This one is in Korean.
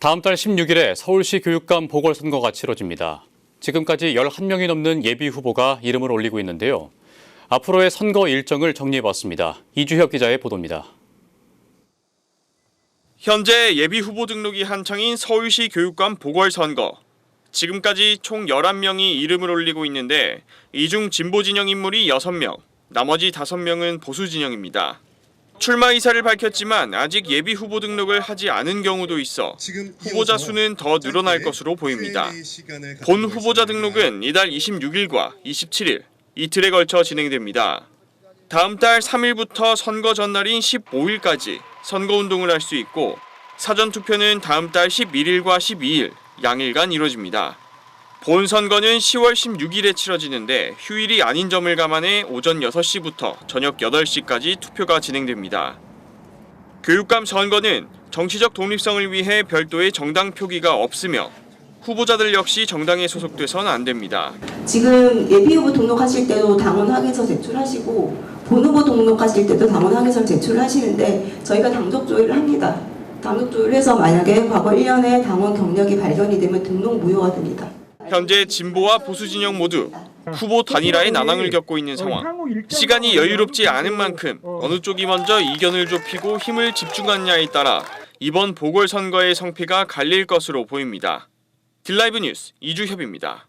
다음 달 16일에 서울시 교육감 보궐선거가 치러집니다. 지금까지 11명이 넘는 예비 후보가 이름을 올리고 있는데요. 앞으로의 선거 일정을 정리해봤습니다. 이주혁 기자의 보도입니다. 현재 예비 후보 등록이 한창인 서울시 교육감 보궐선거. 지금까지 총 11명이 이름을 올리고 있는데 이 중 진보 진영 인물이 6명, 나머지 5명은 보수 진영입니다. 출마 의사를 밝혔지만 아직 예비 후보 등록을 하지 않은 경우도 있어 후보자 수는 더 늘어날 것으로 보입니다. 본 후보자 등록은 이달 26일과 27일 이틀에 걸쳐 진행됩니다. 다음 달 3일부터 선거 전날인 15일까지 선거운동을 할 수 있고 사전 투표는 다음 달 11일과 12일 양일간 이뤄집니다. 본 선거는 10월 16일에 치러지는데 휴일이 아닌 점을 감안해 오전 6시부터 저녁 8시까지 투표가 진행됩니다. 교육감 선거는 정치적 독립성을 위해 별도의 정당 표기가 없으며 후보자들 역시 정당에 소속돼선 안 됩니다. 지금 예비 후보 등록하실 때도 당원 확인서 제출하시고 본 후보 등록하실 때도 당원 확인서 제출하시는데 저희가 당적 조회를 합니다. 당적 조회를 해서 만약에 과거 1년에 당원 경력이 발견이 되면 등록 무효가 됩니다. 현재 진보와 보수 진영 모두 후보 단일화의 난항을 겪고 있는 상황. 시간이 여유롭지 않은 만큼 어느 쪽이 먼저 이견을 좁히고 힘을 집중하느냐에 따라 이번 보궐선거의 성패가 갈릴 것으로 보입니다. 딜라이브 뉴스 이주협입니다.